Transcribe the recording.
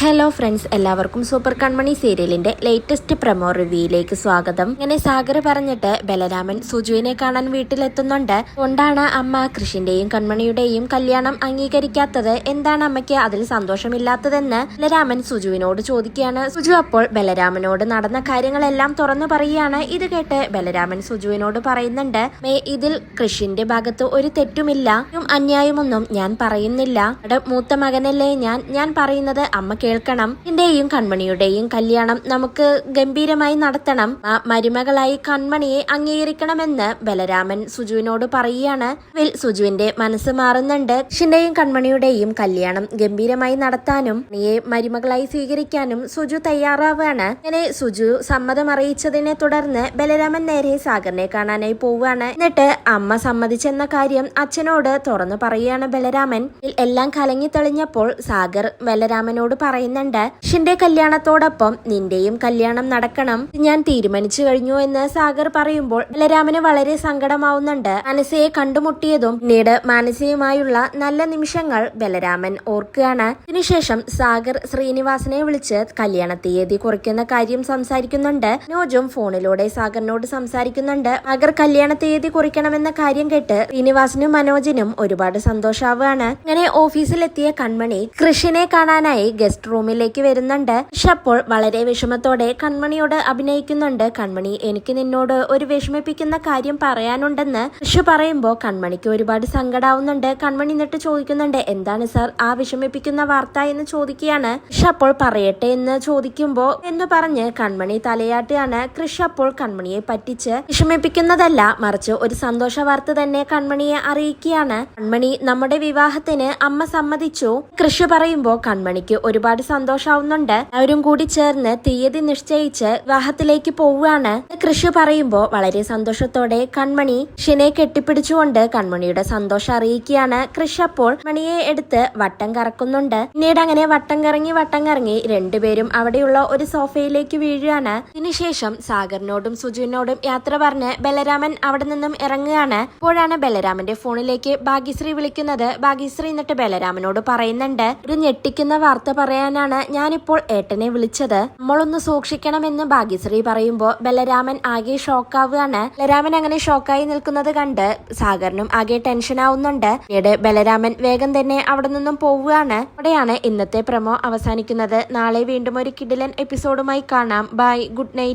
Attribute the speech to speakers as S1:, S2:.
S1: Hello friends എല്ലാവർക്കും super Kanmani സീരിയലിന്റെ latest promo റിവ്യൂയിലേക്ക് സ്വാഗതം. ഇങ്ങനെ സാഗർ പറഞ്ഞിട്ട് ബലരാമൻ സുജുവിനെ കാണാൻ വീട്ടിലെത്തുന്നുണ്ട്. കൊണ്ടാണ് അമ്മ കൃഷിന്റെയും കൺമണിയുടെയും കല്യാണം അംഗീകരിക്കാത്തത്. എന്താണ് അമ്മയ്ക്ക് അതിൽ സന്തോഷമില്ലാത്തതെന്ന് ബലരാമൻ സുജുവിനോട് ചോദിക്കുകയാണ്. സുജു അപ്പോൾ ബലരാമനോട് നടന്ന കാര്യങ്ങളെല്ലാം തുറന്നു പറയുകയാണ്. ഇത് കേട്ട് ബലരാമൻ സുജുവിനോട് പറയുന്നുണ്ട് മേ ഇതിൽ കൃഷിന്റെ ഭാഗത്ത് ഒരു തെറ്റുമില്ല. അന്യായമൊന്നും ഞാൻ പറയുന്നില്ല. മൂത്ത മകനല്ലേ ഞാൻ. ഞാൻ പറയുന്നത് അമ്മ കേൾക്കണം. എന്റെയും കൺമണിയുടെയും കല്യാണം നമുക്ക് ഗംഭീരമായി നടത്തണം. ആ മരുമകളായി കൺമണിയെ അംഗീകരിക്കണമെന്ന് ബലരാമൻ സുജുവിനോട് പറയുകയാണ്. സുജുവിന്റെ മനസ്സ് മാറുന്നുണ്ട്. ഷിന്റെയും കൺമണിയുടെയും കല്യാണം ഗംഭീരമായി നടത്താനും നീയെ മരുമകളായി സ്വീകരിക്കാനും സുജു തയ്യാറാവുകയാണ്. അങ്ങനെ സുജു സമ്മതം അറിയിച്ചതിനെ തുടർന്ന് ബലരാമൻ നേരെ സാഗറിനെ കാണാനായി പോവുകയാണ്. എന്നിട്ട് അമ്മ സമ്മതിച്ചെന്ന കാര്യം അച്ഛനോട് തുറന്നു പറയുകയാണ് ബലരാമൻ. എല്ലാം കലങ്ങി തെളിഞ്ഞപ്പോൾ സാഗർ ബലരാമനോട് പറയുന്നുണ്ട്. ഷിന്റെ കല്യാണത്തോടൊപ്പം നിന്റെയും കല്യാണം നടക്കണം. ഞാൻ തീരുമാനിച്ചു കഴിഞ്ഞു എന്ന് സാഗർ പറയുമ്പോൾ ബലരാമന് വളരെ സങ്കടമാവുന്നുണ്ട്. മനസ്സയെ കണ്ടുമുട്ടിയതും പിന്നീട് മാനസയുമായുള്ള നല്ല നിമിഷങ്ങൾ ബലരാമൻ ഓർക്കുകയാണ്. ഇതിനുശേഷം സാഗർ ശ്രീനിവാസനെ വിളിച്ച് കല്യാണ തീയതി കുറിക്കുന്ന കാര്യം സംസാരിക്കുന്നുണ്ട്. നോജും ഫോണിലൂടെ സാഗറിനോട് സംസാരിക്കുന്നുണ്ട്. സാഗർ കല്യാണ തീയതി കുറിക്കണമെന്ന കാര്യം കേട്ട് ശ്രീനിവാസനും മനോജിനും ഒരുപാട് സന്തോഷാവുകയാണ്. അങ്ങനെ ഓഫീസിലെത്തിയ കൺമണി കൃഷിനെ കാണാനായി ഗസ്റ്റ് റൂമിലേക്ക് വരുന്നുണ്ട്. പക്ഷെ അപ്പോൾ വളരെ വിഷമത്തോടെ കൺമണിയോട് അഭിനയിക്കുന്നുണ്ട്. കൺമണി എനിക്ക് നിന്നോട് ഒരു വിഷമിപ്പിക്കുന്ന കാര്യം പറയാനുണ്ടെന്ന് ഋഷു പറയുമ്പോൾ കൺമണിക്ക് ഒരുപാട് സങ്കടാവുന്നുണ്ട്. കൺമണി എന്നിട്ട് ചോദിക്കുന്നുണ്ട് എന്താണ് സാർ ആ വിഷമിപ്പിക്കുന്ന വാർത്ത എന്ന് ചോദിക്കുകയാണ്? ഋഷ് അപ്പോൾ പറയട്ടെ എന്ന് ചോദിക്കുമ്പോൾ എന്ന് പറഞ്ഞ് കൺമണി തലയാട്ടിയാണ് കൃഷ് അപ്പോൾ കൺമണിയെ പറ്റിച്ച് വിഷമിപ്പിക്കുന്നതല്ല മറിച്ച് ഒരു സന്തോഷ വാർത്ത തന്നെ കൺമണിയെ അറിയിക്കുകയാണ്. കൺമണി നമ്മുടെ വിവാഹത്തിന് അമ്മ സമ്മതിച്ചു. കൃഷി പറയുമ്പോൾ കൺമണിക്ക് ഒരുപാട് സന്തോഷാവുന്നുണ്ട്. അവരും കൂടി ചേർന്ന് തീയതി നിശ്ചയിച്ച് വിവാഹത്തിലേക്ക് പോവുകയാണ്. കൃഷി പറയുമ്പോൾ വളരെ സന്തോഷത്തോടെ കൺമണി ഷിനെ കെട്ടിപ്പിടിച്ചുകൊണ്ട് കൺമണിയുടെ സന്തോഷം അറിയിക്കുകയാണ്. കൃഷി അപ്പോൾ മണിയെ എടുത്ത് വട്ടം കറക്കുന്നുണ്ട്. പിന്നീട് അങ്ങനെ വട്ടം കറങ്ങി വട്ടം കറങ്ങി രണ്ടുപേരും അവിടെയുള്ള ഒരു സോഫയിലേക്ക് വീഴുകയാണ്. ഇതിനുശേഷം സാഗറിനോടും സുജുവിനോടും യാത്ര പറഞ്ഞ് ബലരാമൻ അവിടെ നിന്നും ഇറങ്ങുകയാണ്. അപ്പോഴാണ് ബലരാമന്റെ ഫോണിലേക്ക് ഭാഗ്യശ്രീ വിളിക്കുന്നത്. ഭാഗ്യശ്രീ എന്നിട്ട് ബലരാമനോട് പറയുന്നുണ്ട്. ഒരു ഞെട്ടിക്കുന്ന വാർത്ത പറയാനാണ് ഞാനിപ്പോൾ ഏട്ടനെ വിളിച്ചത്. നമ്മളൊന്ന് സൂക്ഷിക്കണമെന്ന് ഭാഗ്യശ്രീ പറയുമ്പോൾ ബലരാമൻ ആകെ ഷോക്കാവുകയാണ്. ബലരാമൻ അങ്ങനെ ഷോക്കായി നിൽക്കുന്നത് കണ്ട് സാഗറിനും ആകെ ടെൻഷൻ ആവുന്നുണ്ട്. പിന്നീട് ബലരാമൻ വേഗം തന്നെ അവിടെ നിന്നും പോവുകയാണ്. അവിടെയാണ് ഇന്നത്തെ പ്രമോ അവസാനിക്കുന്നത്. നാളെ വീണ്ടും ഒരു കിടിലൻ എപ്പിസോഡുമായി കാണാം. Bye good night.